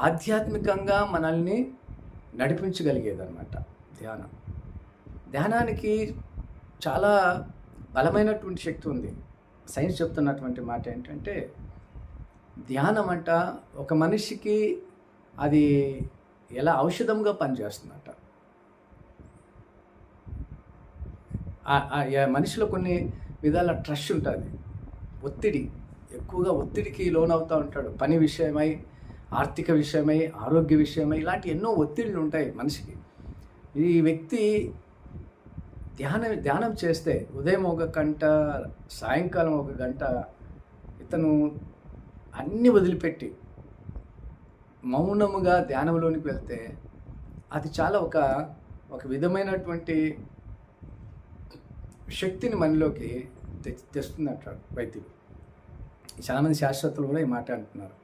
ఆధ్యాత్మికంగా మనల్ని నడిపించగలిగేదన్నమాట. ధ్యానం. ధ్యానానికి చాలా బలమైనటువంటి శక్తి ఉంది. సైన్స్ చెప్తున్నటువంటి మాట ఏంటంటే ధ్యానం అంట ఒక మనిషికి అది ఎలా ఔషధంగా పనిచేస్తుందట. మనిషిలో కొన్ని విధాల ట్రష్ ఉంటుంది. ఒత్తిడి. ఎక్కువగా ఒత్తిడికి లోనవుతూ ఉంటాడు. పని విషయమై ఆర్థిక విషయమై ఆరోగ్య విషయమై ఇలాంటి ఎన్నో ఒత్తిళ్ళు ఉంటాయి మనిషికి. ఈ వ్యక్తి ధ్యానం ధ్యానం చేస్తే ఉదయం ఒక గంట సాయంకాలం ఒక గంట ఇతను అన్నీ వదిలిపెట్టి మౌనముగా ధ్యానంలోనికి వెళ్తే అది చాలా ఒక ఒక విధమైనటువంటి శక్తిని మనలోకి తె తెస్తుంది అంటాడు వైద్యులు చాలామంది శాస్త్రజ్ఞులు కూడా ఈ మాట అంటున్నారు.